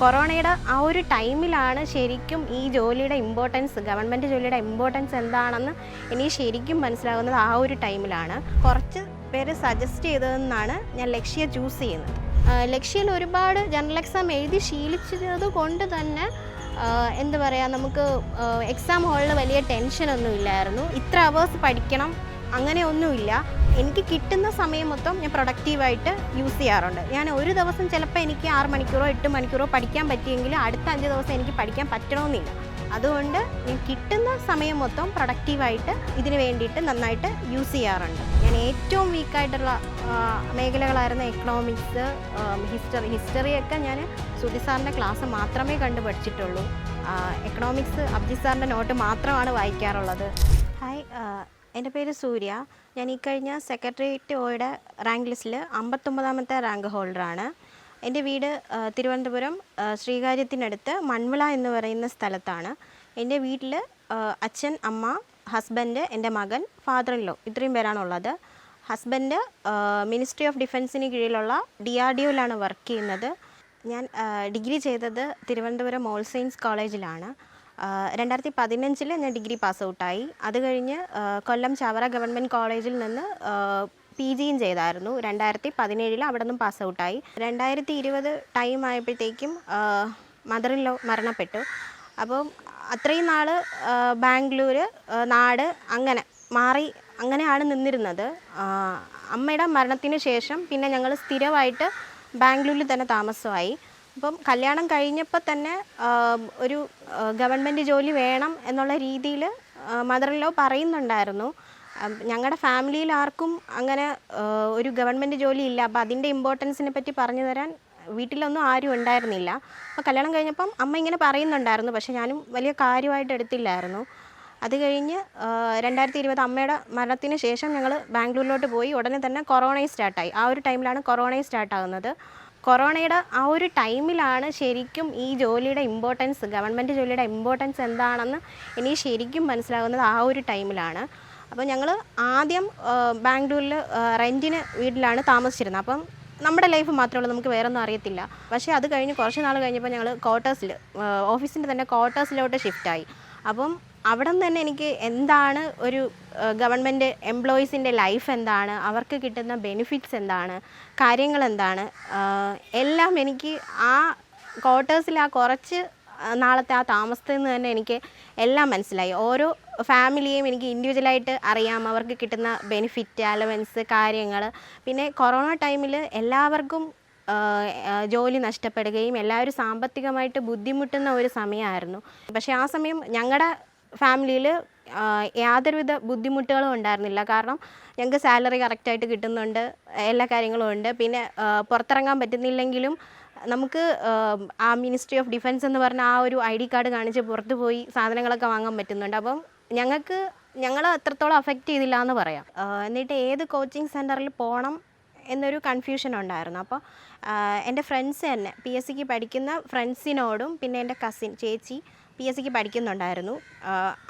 കൊറോണയുടെ ആ ഒരു ടൈമിലാണ് ശരിക്കും ഈ ജോലിയുടെ ഇമ്പോർട്ടൻസ് ഗവൺമെന്റ് ജോലിയുടെ ഇമ്പോർട്ടൻസ് എന്താണെന്ന് ഇനി ശരിക്കും മനസ്സിലാകുന്നത് ആ ഒരു ടൈമിലാണ്. കുറച്ച് പേര് സജസ്റ്റ് ചെയ്തതെന്നാണ് ഞാൻ ലക്ഷ്യ ചൂസ് ചെയ്യുന്നത്. ലക്ഷ്യയിൽ ഒരുപാട് ജനറൽ എക്സാം എഴുതി ശീലിച്ചത് കൊണ്ട് തന്നെ എന്താ പറയുക നമുക്ക് എക്സാം ഹോളിൽ വലിയ ടെൻഷനൊന്നും ഇല്ലായിരുന്നു ഇത്ര അവേഴ്സ് പഠിക്കണം അങ്ങനെ ഒന്നുമില്ല. എനിക്ക് കിട്ടുന്ന സമയം മൊത്തം ഞാൻ പ്രൊഡക്റ്റീവായിട്ട് യൂസ് ചെയ്യാറുണ്ട്. ഞാൻ ഒരു ദിവസം ചിലപ്പോൾ എനിക്ക് ആറ് മണിക്കൂറോ എട്ട് മണിക്കൂറോ പഠിക്കാൻ പറ്റിയെങ്കിൽ അടുത്ത അഞ്ച് ദിവസം എനിക്ക് പഠിക്കാൻ പറ്റണമെന്നില്ല. അതുകൊണ്ട് ഞാൻ കിട്ടുന്ന സമയം മൊത്തം പ്രൊഡക്റ്റീവായിട്ട് ഇതിന് വേണ്ടിയിട്ട് നന്നായിട്ട് യൂസ് ചെയ്യാറുണ്ട്. ഞാൻ ഏറ്റവും വീക്കായിട്ടുള്ള മേഖലകളായിരുന്ന എക്കണോമിക്സ് ഹിസ്റ്ററി ഹിസ്റ്ററിയൊക്കെ ഞാൻ സുധി സാറിന്റെ ക്ലാസ് മാത്രമേ കണ്ടു പഠിച്ചിട്ടുള്ളൂ. എക്കണോമിക്സ് അബ്ജി സാറിന്റെ നോട്ട് മാത്രമാണ് വായിക്കാറുള്ളത്. ഹായ് എന്റെ പേര് സൂര്യ. ഞാൻ ഈ കഴിഞ്ഞ സെക്രട്ടേറിയറ്റ് ഓയുടെ റാങ്ക് ലിസ്റ്റിൽ അമ്പത്തൊമ്പതാമത്തെ റാങ്ക് ഹോൾഡറാണ്. എന്റെ വീട് തിരുവനന്തപുരം ശ്രീകാര്യത്തിനടുത്ത് മൺവിള എന്ന് പറയുന്ന സ്ഥലത്താണ്. എന്റെ വീട്ടിൽ അച്ഛൻ അമ്മ ഹസ്ബൻഡ് എന്റെ മകൻ ഫാദർ ഇൻ ലോ ഇത്രയും പേരാണുള്ളത്. ഹസ്ബൻഡ് മിനിസ്ട്രി ഓഫ് ഡിഫൻസിന് കീഴിലുള്ള ഡി ആർ ഡി ഒയിലാണ് വർക്ക് ചെയ്യുന്നത്. ഞാൻ ഡിഗ്രി ചെയ്തത് തിരുവനന്തപുരം ഓൾ സയൻസ് കോളേജിലാണ്. രണ്ടായിരത്തി പതിനഞ്ചിൽ ഞാൻ ഡിഗ്രി പാസ് ഔട്ടായി അത് കഴിഞ്ഞ് കൊല്ലം ചവറ ഗവൺമെന്റ് കോളേജിൽ നിന്ന് പി ജിയും ചെയ്തായിരുന്നു. രണ്ടായിരത്തി പതിനേഴിൽ അവിടെ നിന്നും പാസ് ഔട്ടായി രണ്ടായിരത്തി ഇരുപത് ടൈം ആയപ്പോഴത്തേക്കും മദർ ഇൻ ലോ മരണപ്പെട്ടു. അപ്പം അത്രയും നാൾ ബാംഗ്ലൂർ നാട് അങ്ങനെ മാറി അങ്ങനെയാണ് നിന്നിരുന്നത്. അമ്മയുടെ മരണത്തിന് ശേഷം പിന്നെ ഞങ്ങൾ സ്ഥിരമായിട്ട് ബാംഗ്ലൂരിൽ തന്നെ താമസമായി. അപ്പം കല്യാണം കഴിഞ്ഞപ്പോൾ തന്നെ ഒരു ഗവൺമെന്റ് ജോലി വേണം എന്നുള്ള രീതിയിൽ മദർ ലോ പറയുന്നുണ്ടായിരുന്നു. ഞങ്ങളുടെ ഫാമിലിയിൽ ആർക്കും അങ്ങനെ ഒരു ഗവൺമെന്റ് ജോലി ഇല്ല. അപ്പോൾ അതിന്റെ ഇമ്പോർട്ടൻസിനെ പറ്റി പറഞ്ഞു തരാൻ വീട്ടിലൊന്നും ആരും ഉണ്ടായിരുന്നില്ല. അപ്പോൾ കല്യാണം കഴിഞ്ഞപ്പം അമ്മ ഇങ്ങനെ പറയുന്നുണ്ടായിരുന്നു. പക്ഷേ ഞാനും വലിയ കാര്യമായിട്ട് എടുത്തില്ലായിരുന്നു. അത് കഴിഞ്ഞ് രണ്ടായിരത്തി ഇരുപത് അമ്മയുടെ മരണത്തിന് ശേഷം ഞങ്ങൾ ബാംഗ്ലൂരിലോട്ട് പോയി. ഉടനെ തന്നെ കൊറോണയും സ്റ്റാർട്ടായി ആ ഒരു ടൈമിലാണ് കൊറോണയും സ്റ്റാർട്ടാകുന്നത് കൊറോണയുടെ ആ ഒരു ടൈമിലാണ് ശരിക്കും ഈ ജോലിയുടെ ഇമ്പോർട്ടൻസ് ഗവൺമെന്റ് ജോലിയുടെ ഇമ്പോർട്ടൻസ് എന്താണെന്ന് എനിക്ക് ശരിക്കും മനസ്സിലാകുന്നത് ആ ഒരു ടൈമിലാണ്. അപ്പോൾ ഞങ്ങൾ ആദ്യം ബാംഗ്ലൂരിൽ റെന്റിന് വീട്ടിലാണ് താമസിച്ചിരുന്നത്. അപ്പം നമ്മുടെ ലൈഫ് മാത്രമേ ഉള്ളൂ നമുക്ക് വേറെ ഒന്നും അറിയത്തില്ല. പക്ഷേ അത് കഴിഞ്ഞ് കുറച്ച് നാൾ കഴിഞ്ഞപ്പോൾ ഞങ്ങൾ ക്വാർട്ടേഴ്സിൽ ഓഫീസിന്റെ തന്നെ ക്വാർട്ടേഴ്സിലോട്ട് ഷിഫ്റ്റായി അപ്പം അവിടെ നിന്ന് തന്നെ എനിക്ക് എന്താണ് ഒരു ഗവൺമെന്റ് എംപ്ലോയീസിന്റെ ലൈഫ് എന്താണ്? അവർക്ക് കിട്ടുന്ന ബെനിഫിറ്റ്സ് എന്താണ്? കാര്യങ്ങൾ എന്താണ്? എല്ലാം എനിക്ക് ആ ക്വാർട്ടേഴ്സിൽ ആ കുറച്ച് നാളത്തെ ആ താമസത്തിൽ നിന്ന് തന്നെ എനിക്ക് എല്ലാം മനസ്സിലായി. ഓരോ ഫാമിലിയെയും എനിക്ക് ഇൻഡിവിജ്വലായിട്ട് അറിയാം. അവർക്ക് കിട്ടുന്ന ബെനിഫിറ്റ് അലവൻസ് കാര്യങ്ങൾ. പിന്നെ കൊറോണ ടൈമിൽ എല്ലാവർക്കും ജോലി നഷ്ടപ്പെടുകയും എല്ലാവരും സാമ്പത്തികമായിട്ട് ബുദ്ധിമുട്ടുന്ന ഒരു സമയമായിരുന്നു. പക്ഷേ ആ സമയം ഞങ്ങളുടെ ഫാമിലിയിൽ യാതൊരുവിധ ബുദ്ധിമുട്ടുകളും ഉണ്ടായിരുന്നില്ല. കാരണം ഞങ്ങൾക്ക് സാലറി കറക്റ്റായിട്ട് കിട്ടുന്നുണ്ട് എല്ലാ കാര്യങ്ങളും ഉണ്ട്. പിന്നെ പുറത്തിറങ്ങാൻ പറ്റുന്നില്ലെങ്കിലും നമുക്ക് ആ, മിനിസ്ട്രി ഓഫ് ഡിഫൻസ് എന്ന് പറഞ്ഞ ആ ഒരു ഐ ഡി കാർഡ് കാണിച്ച് പുറത്ത് പോയി സാധനങ്ങളൊക്കെ വാങ്ങാൻ പറ്റുന്നുണ്ട്. അപ്പം ഞങ്ങൾക്ക് ഞങ്ങൾ അത്രത്തോളം അഫക്റ്റ് ചെയ്തില്ല എന്ന് പറയാം. എന്നിട്ട് ഏത് കോച്ചിങ് സെന്ററിൽ പോകണം എന്നൊരു കൺഫ്യൂഷൻ ഉണ്ടായിരുന്നു. അപ്പോൾ എന്റെ ഫ്രണ്ട്സ് തന്നെ പി എസ് സിക്ക് പഠിക്കുന്ന ഫ്രണ്ട്സിനോടും പിന്നെ എന്റെ കസിൻ ചേച്ചി പി എസ് സിക്ക് പഠിക്കുന്നുണ്ടായിരുന്നു.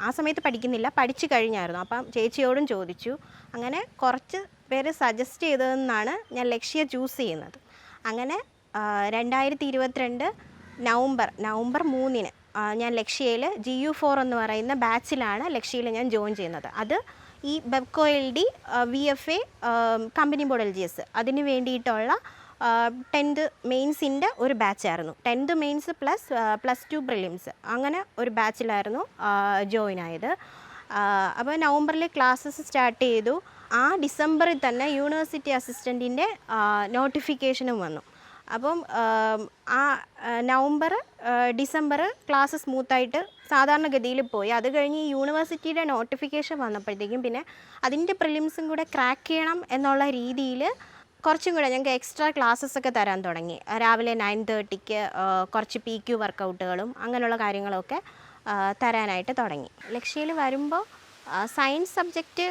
ആ, സമയത്ത് പഠിക്കുന്നില്ല. പഠിച്ചു കഴിഞ്ഞായിരുന്നു. അപ്പം ചേച്ചിയോടും ചോദിച്ചു. അങ്ങനെ കുറച്ച് പേര് സജസ്റ്റ് ചെയ്തതെന്നാണ് ഞാൻ ലക്ഷ്യ ചൂസ് ചെയ്യുന്നത്. അങ്ങനെ രണ്ടായിരത്തി ഇരുപത്തിരണ്ട് നവംബർ നവംബർ മൂന്നിന് ഞാൻ ലക്ഷ്യയിൽ ജി യു ഫോർ എന്ന് പറയുന്ന ബാച്ചിലാണ് ലക്ഷ്യയിൽ ഞാൻ ജോയിൻ ചെയ്യുന്നത്. അത് ഈ Bevco L D V F A company board L G S. അതിന് വേണ്ടിയിട്ടുള്ള ടെൻത്ത് മെയിൻസിന്റെ ഒരു ബാച്ചായിരുന്നു. Tenth mains plus plus two prelims. അങ്ങനെ ഒരു ബാച്ചിലായിരുന്നു ജോയിൻ ആയത് അപ്പോൾ നവംബറിൽ ക്ലാസ്സസ് സ്റ്റാർട്ട് ചെയ്തു. ആ ഡിസംബറിൽ തന്നെ യൂണിവേഴ്സിറ്റി അസിസ്റ്റന്റിന്റെ നോട്ടിഫിക്കേഷനും വന്നു. അപ്പം ആ നവംബർ ഡിസംബർ ക്ലാസ് സ്മൂത്തായിട്ട് സാധാരണഗതിയിൽ പോയി. അത് കഴിഞ്ഞ് യൂണിവേഴ്സിറ്റിയുടെ നോട്ടിഫിക്കേഷൻ വന്നപ്പോഴത്തേക്കും പിന്നെ അതിന്റെ പ്രിലിംസും കൂടെ ക്രാക്ക് ചെയ്യണം എന്നുള്ള രീതിയിൽ കുറച്ചും കൂടെ ഞങ്ങൾക്ക് എക്സ്ട്രാ ക്ലാസ്സസ് ഒക്കെ തരാൻ തുടങ്ങി. രാവിലെ നയൻ തേർട്ടിക്ക് കുറച്ച് പി ക്യു വർക്കൗട്ടുകളും അങ്ങനെയുള്ള കാര്യങ്ങളൊക്കെ തരാനായിട്ട് തുടങ്ങി. ലക്ഷ്യയിൽ വരുമ്പോൾ സയൻസ് സബ്ജക്റ്റ്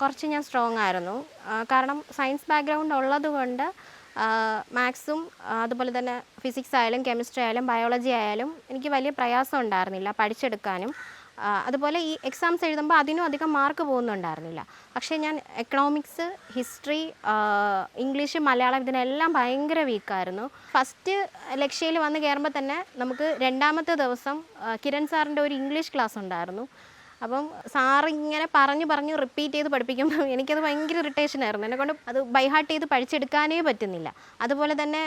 കുറച്ച് ഞാൻ സ്ട്രോങ് ആയിരുന്നു. കാരണം സയൻസ് ബാക്ക്ഗ്രൗണ്ട് ഉള്ളതുകൊണ്ട് മാത്സും അതുപോലെ തന്നെ ഫിസിക്സ് ആയാലും കെമിസ്ട്രി ആയാലും ബയോളജി ആയാലും എനിക്ക് വലിയ പ്രയാസം ഉണ്ടായിരുന്നില്ല പഠിച്ചെടുക്കാനും. അതുപോലെ ഈ എക്സാംസ് എഴുതുമ്പോൾ അതിനും അധികം മാർക്ക് പോകുന്നുണ്ടായിരുന്നില്ല. പക്ഷേ ഞാൻ എക്കണോമിക്സ് ഹിസ്റ്ററി ഇംഗ്ലീഷ് മലയാളം ഇതിനെല്ലാം ഭയങ്കര വീക്കായിരുന്നു ഫസ്റ്റ് ലക്ഷ്യയിൽ വന്ന് കയറുമ്പോൾ തന്നെ നമുക്ക് രണ്ടാമത്തെ ദിവസം കിരൺ സാറിന്റെ ഒരു ഇംഗ്ലീഷ് ക്ലാസ് ഉണ്ടായിരുന്നു. അപ്പം സാറ് ഇങ്ങനെ പറഞ്ഞു പറഞ്ഞ് റിപ്പീറ്റ് ചെയ്ത് പഠിപ്പിക്കുമ്പോൾ എനിക്കത് ഭയങ്കര ഇറിറ്റേഷൻ ആയിരുന്നു. എന്നെക്കൊണ്ട് അത് ബൈഹാർട്ട് ചെയ്ത് പഠിച്ചെടുക്കാനേ പറ്റുന്നില്ല. അതുപോലെ തന്നെ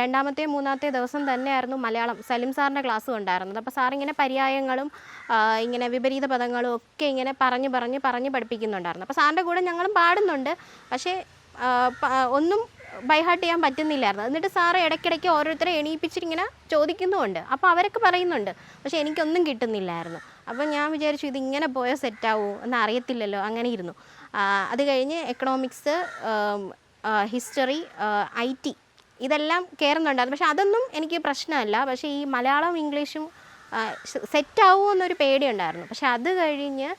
രണ്ടാമത്തെ മൂന്നാമത്തെ ദിവസം തന്നെയായിരുന്നു മലയാളം സലിം സാറിന്റെ ക്ലാസ് ഉണ്ടായിരുന്നത്. അപ്പോൾ സാർ ഇങ്ങനെ പര്യായങ്ങളും ഇങ്ങനെ വിപരീത പദങ്ങളും ഒക്കെ ഇങ്ങനെ പറഞ്ഞ് പറഞ്ഞ് പറഞ്ഞ് പഠിപ്പിക്കുന്നുണ്ടായിരുന്നു. അപ്പോൾ സാറിന്റെ കൂടെ ഞങ്ങളും പാടുന്നുണ്ട്. പക്ഷേ ഒന്നും ബൈഹാർട്ട് ചെയ്യാൻ പറ്റുന്നില്ലായിരുന്നു. എന്നിട്ട് സാറ് ഇടയ്ക്കിടയ്ക്ക് ഓരോരുത്തരെ എണീപ്പിച്ചിട്ട് ഇങ്ങനെ ചോദിക്കുന്നുമുണ്ട്. അപ്പോൾ അവരൊക്കെ പറയുന്നുണ്ട്. പക്ഷേ എനിക്കൊന്നും കിട്ടുന്നില്ലായിരുന്നു. അപ്പോൾ ഞാൻ വിചാരിച്ചു ഇതിങ്ങനെ പോയാൽ സെറ്റാവൂ എന്ന് അറിയത്തില്ലല്ലോ അങ്ങനെ ഇരുന്നു. അത് കഴിഞ്ഞ് എക്കണോമിക്സ് ഹിസ്റ്ററി ഐ ടി ഇതെല്ലാം കയറുന്നുണ്ടായിരുന്നു പക്ഷെ അതൊന്നും എനിക്ക് പ്രശ്നമല്ല. പക്ഷേ ഈ മലയാളം ഇംഗ്ലീഷും സെറ്റാവുമോ എന്നൊരു പേടിയുണ്ടായിരുന്നു. പക്ഷെ അത് കഴിഞ്ഞ്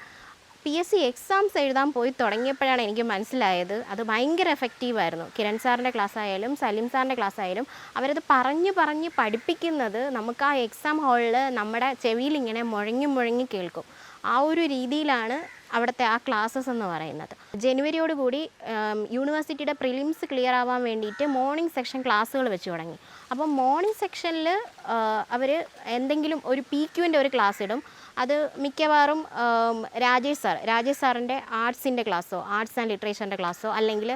പി എസ് സി എക്സാംസ് എഴുതാൻ പോയി തുടങ്ങിയപ്പോഴാണ് എനിക്ക് മനസ്സിലായത്. അത് ഭയങ്കര എഫക്റ്റീവായിരുന്നു കിരൺ സാറിന്റെ ക്ലാസ് ആയാലും സലീം സാറിന്റെ ക്ലാസ് ആയാലും അവരത് പറഞ്ഞ് പറഞ്ഞ് പഠിപ്പിക്കുന്നത് നമുക്ക് ആ എക്സാം ഹാളിൽ നമ്മുടെ ചെവിയിൽ ഇങ്ങനെ മുഴങ്ങി മുഴങ്ങി കേൾക്കും. ആ ഒരു രീതിയിലാണ് അവിടുത്തെ ആ ക്ലാസ്സസ് എന്ന് പറയുന്നത്. ജനുവരിയോടുകൂടി കൂടി യൂണിവേഴ്സിറ്റിയുടെ പ്രിലിംസ് ക്ലിയർ ആവാൻ വേണ്ടിയിട്ട് മോർണിംഗ് സെക്ഷൻ ക്ലാസ്സുകൾ വെച്ച് തുടങ്ങി. അപ്പോൾ മോർണിംഗ് സെക്ഷനിൽ അവർ എന്തെങ്കിലും ഒരു പി ക്യുവിന്റെ ഒരു ക്ലാസ് ഇടും. അത് മിക്കവാറും രാജേഷ് സാർ രാജേഷ് സാറിന്റെ ആർട്സിന്റെ ക്ലാസ്സോ ആർട്സ് ആൻഡ് ലിറ്ററേച്ചറിന്റെ ക്ലാസ്സോ അല്ലെങ്കിൽ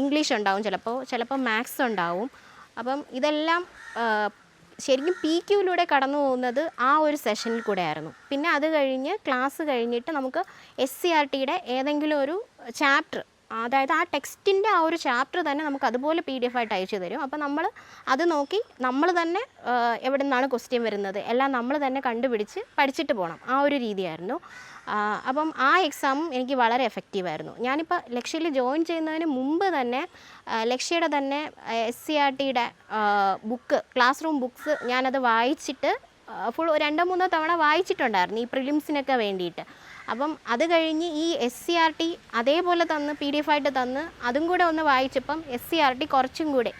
ഇംഗ്ലീഷ് ഉണ്ടാവും ചിലപ്പോൾ ചിലപ്പോൾ മാത്സ് ഉണ്ടാവും. അപ്പം ഇതെല്ലാം ശരിക്കും പി ക്യൂവിലൂടെ കടന്നു പോകുന്നത് ആ ഒരു സെഷനിൽ കൂടെ ആയിരുന്നു പിന്നെ അത് കഴിഞ്ഞ് ക്ലാസ് കഴിഞ്ഞിട്ട് നമുക്ക് എസ് സി ആർ ടിയുടെ ഏതെങ്കിലും ഒരു ചാപ്റ്റർ അതായത് ആ ടെക്സ്റ്റിന്റെ ആ ഒരു ചാപ്റ്റർ തന്നെ നമുക്ക് അതുപോലെ പി ഡി എഫ് ആയിട്ട് അയച്ചു തരും. അപ്പോൾ നമ്മൾ അത് നോക്കി നമ്മൾ തന്നെ എവിടെ നിന്നാണ് ക്വസ്റ്റ്യൻ വരുന്നത്? എല്ലാം നമ്മൾ തന്നെ കണ്ടുപിടിച്ച് പഠിച്ചിട്ട് പോകണം. ആ ഒരു രീതിയായിരുന്നു. അപ്പം ആ എക്സാമും എനിക്ക് വളരെ എഫക്റ്റീവായിരുന്നു ഞാനിപ്പോൾ ലക്ഷ്യയിൽ ജോയിൻ ചെയ്യുന്നതിന് മുമ്പ് തന്നെ ലക്ഷ്യയുടെ തന്നെ എസ് സി ആർ ടിയുടെ ബുക്ക് ക്ലാസ് റൂം ബുക്ക്സ് ഞാനത് വായിച്ചിട്ട് ഫുൾ രണ്ടോ മൂന്നോ തവണ വായിച്ചിട്ടുണ്ടായിരുന്നു ഈ പ്രിലിംസിനൊക്കെ വേണ്ടിയിട്ട്. അപ്പം അത് കഴിഞ്ഞ് ഈ എസ് സി ആർ ടി അതേപോലെ തന്ന് പി ഡി എഫ് ആയിട്ട് തന്ന് അതും കൂടെ ഒന്ന് വായിച്ചപ്പം എസ് സി ആർ ടി കുറച്ചും കൂടെ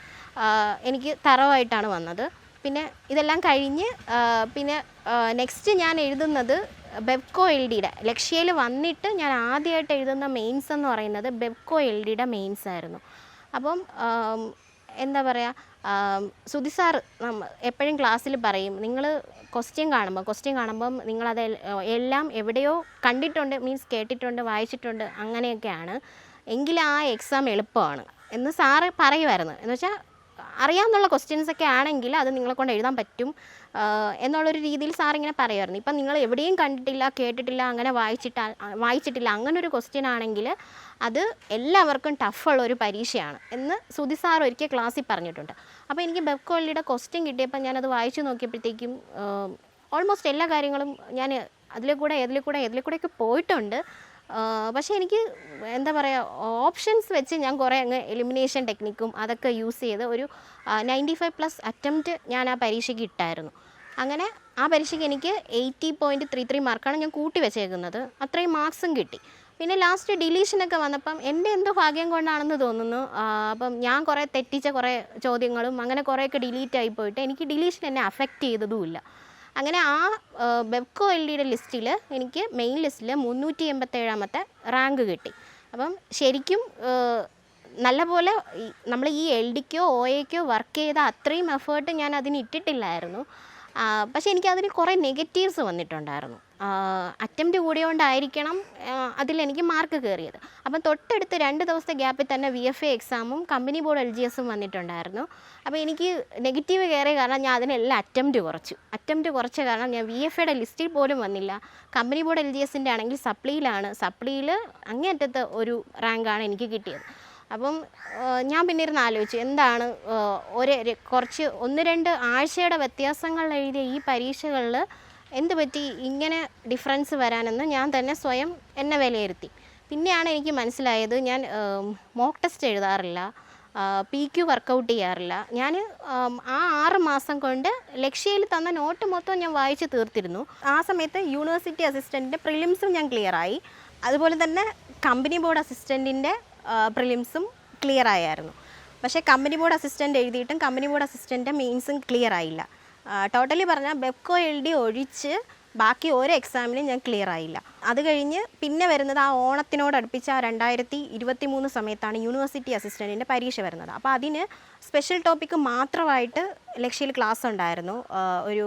എനിക്ക് തറവായിട്ടാണ് വന്നത്. പിന്നെ ഇതെല്ലാം കഴിഞ്ഞ് പിന്നെ നെക്സ്റ്റ് ഞാൻ എഴുതുന്നത് ബെബ്കോ എൽ ഡിയുടെ ലക്ഷ്യയിൽ വന്നിട്ട് ഞാൻ ആദ്യമായിട്ട് എഴുതുന്ന മെയിൻസ് എന്ന് പറയുന്നത് ബെബ്കോ എൽ ഡിയുടെ മെയിൻസ് ആയിരുന്നു. അപ്പം എന്താ പറയുക സുധി സാർ എപ്പോഴും ക്ലാസ്സിൽ പറയും നിങ്ങൾ ക്വസ്റ്റ്യൻ കാണുമ്പോൾ ക്വസ്റ്റ്യൻ കാണുമ്പം നിങ്ങളത് എല്ലാം എവിടെയോ കണ്ടിട്ടുണ്ട് മീൻസ് കേട്ടിട്ടുണ്ട് വായിച്ചിട്ടുണ്ട് അങ്ങനെയൊക്കെയാണ്. എങ്കിൽ ആ എക്സാം എളുപ്പമാണ്. എന്ന് സാറ് പറയുമായിരുന്നു. എന്ന് വെച്ചാൽ അറിയാമെന്നുള്ള ക്വസ്റ്റ്യൻസ് ഒക്കെ ആണെങ്കിൽ അത് നിങ്ങളെ കൊണ്ട് എഴുതാൻ പറ്റും എന്നുള്ളൊരു രീതിയിൽ സാർ ഇങ്ങനെ പറയുമായിരുന്നു. ഇപ്പം നിങ്ങൾ എവിടെയും കണ്ടിട്ടില്ല കേട്ടിട്ടില്ല അങ്ങനെ വായിച്ചിട്ട വായിച്ചിട്ടില്ല അങ്ങനെ ഒരു ക്വസ്റ്റ്യൻ ആണെങ്കിൽ അത് എല്ലാവർക്കും ടഫുള്ള ഒരു പരീക്ഷയാണ് എന്ന് സുധി സാർ ഒരിക്കൽ ക്ലാസ്സിൽ പറഞ്ഞിട്ടുണ്ട്. അപ്പോൾ എനിക്ക് ബെബ്കോളിയുടെ ക്വസ്റ്റ്യൻ കിട്ടിയപ്പോൾ ഞാനത് വായിച്ചു നോക്കിയപ്പോഴത്തേക്കും ഓൾമോസ്റ്റ് എല്ലാ കാര്യങ്ങളും ഞാൻ അതിലെ കൂടെ ഏതിലെ കൂടെ ഏതിലെ കൂടെയൊക്കെ പോയിട്ടുണ്ട്. പക്ഷേ എനിക്ക് എന്താ പറയുക ഓപ്ഷൻസ് വെച്ച് ഞാൻ കുറേ അങ്ങ് എലിമിനേഷൻ ടെക്നിക്കും അതൊക്കെ യൂസ് ചെയ്ത് ഒരു നയന്റി ഫൈവ് പ്ലസ് അറ്റംപ്റ്റ് ഞാൻ ആ പരീക്ഷയ്ക്ക് ഇട്ടായിരുന്നു. അങ്ങനെ ആ പരീക്ഷയ്ക്ക് എനിക്ക് എയ്റ്റി പോയിന്റ് ത്രീ ത്രീ മാർക്കാണ് ഞാൻ കൂട്ടി വെച്ചേക്കുന്നത്. അത്രയും മാർക്സും കിട്ടി. പിന്നെ ലാസ്റ്റ് ഡിലീഷനൊക്കെ വന്നപ്പം എന്റെ എന്തോ ഭാഗ്യം കൊണ്ടാണെന്ന് തോന്നുന്നു. അപ്പം ഞാൻ കുറേ തെറ്റിച്ച കുറേ ചോദ്യങ്ങളും അങ്ങനെ കുറേയൊക്കെ ഡിലീറ്റ് ആയി പോയിട്ട് എനിക്ക് ഡിലീഷൻ എന്നെ അഫക്റ്റ് ചെയ്തതുമില്ല. അങ്ങനെ ആ ബെബ്കോ എൽ ഡിയുടെ ലിസ്റ്റിൽ എനിക്ക് മെയിൻ ലിസ്റ്റിൽ മുന്നൂറ്റി എൺപത്തേഴാമത്തെ റാങ്ക് കിട്ടി. അപ്പം ശരിക്കും നല്ലപോലെ നമ്മൾ ഈ എൽ ഡിക്കോ ഒ എക്കോ വർക്ക് ചെയ്ത അത്രയും എഫേർട്ട് ഞാൻ അതിന് ഇട്ടിട്ടില്ലായിരുന്നു. പക്ഷേ എനിക്ക് അതിന് കുറേ നെഗറ്റീവ്സ് വന്നിട്ടുണ്ടായിരുന്നു. അറ്റംപ്റ്റ് കൂടിയോണ്ടായിരിക്കണം അതിലെനിക്ക് മാർക്ക് കയറിയത് അപ്പം തൊട്ടടുത്ത് രണ്ട് ദിവസത്തെ ഗ്യാപ്പിൽ തന്നെ വി എഫ് എ എക്സാമും കമ്പനി ബോർഡ് എൽ ജി എസും വന്നിട്ടുണ്ടായിരുന്നു. അപ്പോൾ എനിക്ക് നെഗറ്റീവ് കയറിയ കാരണം ഞാൻ അതിനെല്ലാം അറ്റംപ്റ്റ് കുറച്ചു. അറ്റംപ്റ്റ് കുറച്ച കാരണം ഞാൻ വി എഫ് എയുടെ ലിസ്റ്റിൽ പോലും വന്നില്ല. കമ്പനി ബോർഡ് എൽ ജി എസിന്റെ ആണെങ്കിൽ സപ്ലിയിലാണ് സപ്ലിയിൽ അങ്ങേറ്റത്തെ ഒരു റാങ്കാണ് എനിക്ക് കിട്ടിയത്. അപ്പം ഞാൻ പിന്നെ ഇരുന്ന് ആലോചിച്ചു എന്താണ് ഒരു- കുറച്ച് ഒന്ന് രണ്ട് ആഴ്ചയുടെ വ്യത്യാസങ്ങൾ എഴുതിയ ഈ പരീക്ഷകളിൽ എന്ത് പറ്റി ഇങ്ങനെ ഡിഫറൻസ് വരാനെന്ന് ഞാൻ തന്നെ സ്വയം എന്നെ വിലയിരുത്തി. പിന്നെയാണ് എനിക്ക് മനസ്സിലായത് ഞാൻ മോക്ക് ടെസ്റ്റ് എഴുതാറില്ല പി ക്യു വർക്കൗട്ട് ചെയ്യാറില്ല. ഞാൻ ആ ആറ് മാസം കൊണ്ട് ലക്ഷ്യയിൽ തന്ന നോട്ട് മൊത്തം ഞാൻ വായിച്ച് തീർത്തിരുന്നു. ആ സമയത്ത് യൂണിവേഴ്സിറ്റി അസിസ്റ്റന്റിന്റെ പ്രിലിംസും ഞാൻ ക്ലിയറായി അതുപോലെ തന്നെ കമ്പനി ബോർഡ് അസിസ്റ്റന്റിന്റെ പ്രിലിംസും ക്ലിയർ ആയായിരുന്നു. പക്ഷേ കമ്പനി ബോർഡ് അസിസ്റ്റന്റ് എഴുതിയിട്ടും കമ്പനി ബോർഡ് അസിസ്റ്റന്റെ മെയിൻസും ക്ലിയർ ആയില്ല. ടോട്ടലി പറഞ്ഞാൽ ബെപ്കോ എൽ ഡി ഒഴിച്ച് ബാക്കി ഓരോ എക്സാമിനും ഞാൻ ക്ലിയർ ആയില്ല. അത് കഴിഞ്ഞ് പിന്നെ വരുന്നത് ആ ഓണത്തിനോട് അടുപ്പിച്ച് ആ രണ്ടായിരത്തി ഇരുപത്തി മൂന്ന് സമയത്താണ് യൂണിവേഴ്സിറ്റി അസിസ്റ്റന്റിന്റെ പരീക്ഷ വരുന്നത്. അപ്പോൾ അതിന് സ്പെഷ്യൽ ടോപ്പിക്ക് മാത്രമായിട്ട് ലക്ഷ്യയിൽ ക്ലാസ് ഉണ്ടായിരുന്നു. ഒരു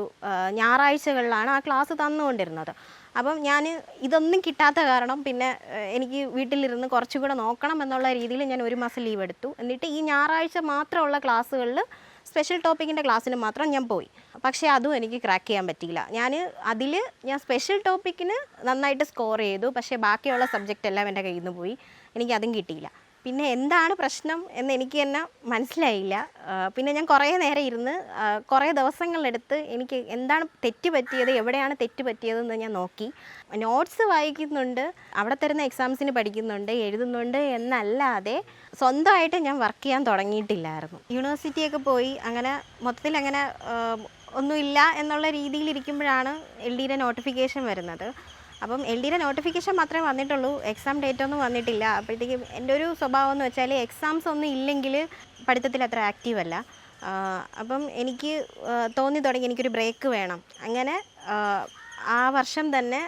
ഞായറാഴ്ചകളിലാണ് ആ ക്ലാസ് തന്നുകൊണ്ടിരുന്നത്. അപ്പം ഞാൻ ഇതൊന്നും കിട്ടാത്ത കാരണം പിന്നെ എനിക്ക് വീട്ടിലിരുന്ന് കുറച്ചുകൂടെ നോക്കണം എന്നുള്ള രീതിയിൽ ഞാൻ ഒരു മാസം ലീവ് എടുത്തു. എന്നിട്ട് ഈ ഞായറാഴ്ച മാത്രമുള്ള ക്ലാസ്സുകളിൽ സ്പെഷ്യൽ ടോപ്പിക്കിന്റെ ക്ലാസ്സിന് മാത്രം ഞാൻ പോയി. പക്ഷേ അതും എനിക്ക് ക്രാക്ക് ചെയ്യാൻ പറ്റിയില്ല. ഞാൻ അതിൽ ഞാൻ സ്പെഷ്യൽ ടോപ്പിക്കിന് നന്നായിട്ട് സ്കോർ ചെയ്തു. പക്ഷേ ബാക്കിയുള്ള സബ്ജക്റ്റ് എല്ലാം എന്റെ കയ്യിൽ നിന്ന് പോയി. എനിക്ക് അതും കിട്ടിയില്ല. പിന്നെ എന്താണ് പ്രശ്നം എന്ന് എനിക്ക് തന്നെ മനസ്സിലായില്ല. പിന്നെ ഞാൻ കുറേ നേരം ഇരുന്ന് കുറേ ദിവസങ്ങളെടുത്ത് എനിക്ക് എന്താണ് തെറ്റ് പറ്റിയത് എവിടെയാണ് തെറ്റ് പറ്റിയതെന്ന് ഞാൻ നോക്കി. നോട്ട്സ് വായിക്കുന്നുണ്ട് അവിടെ തരുന്ന എക്സാംസിന് പഠിക്കുന്നുണ്ട് എഴുതുന്നുണ്ട് എന്നല്ലാതെ സ്വന്തമായിട്ട് ഞാൻ വർക്ക് ചെയ്യാൻ തുടങ്ങിയിട്ടില്ലായിരുന്നു. യൂണിവേഴ്സിറ്റിയൊക്കെ പോയി അങ്ങനെ മൊത്തത്തിൽ അങ്ങനെ ഒന്നുമില്ല എന്നുള്ള രീതിയിലിരിക്കുമ്പോഴാണ് എൽ ഡിയുടെ നോട്ടിഫിക്കേഷൻ വരുന്നത്. അപ്പം എൽ ഡിയുടെ നോട്ടിഫിക്കേഷൻ മാത്രമേ വന്നിട്ടുള്ളൂ. എക്സാം ഡേറ്റ് ഒന്നും വന്നിട്ടില്ല. അപ്പോഴത്തേക്കും എന്റെ ഒരു സ്വഭാവം എന്ന് വെച്ചാൽ എക്സാംസ് ഒന്നും ഇല്ലെങ്കിൽ പഠിത്തത്തിൽ അത്ര ആക്റ്റീവ് അല്ല. അപ്പം എനിക്ക് തോന്നി തുടങ്ങി എനിക്കൊരു ബ്രേക്ക് വേണം. അങ്ങനെ ആ, വർഷം തന്നെ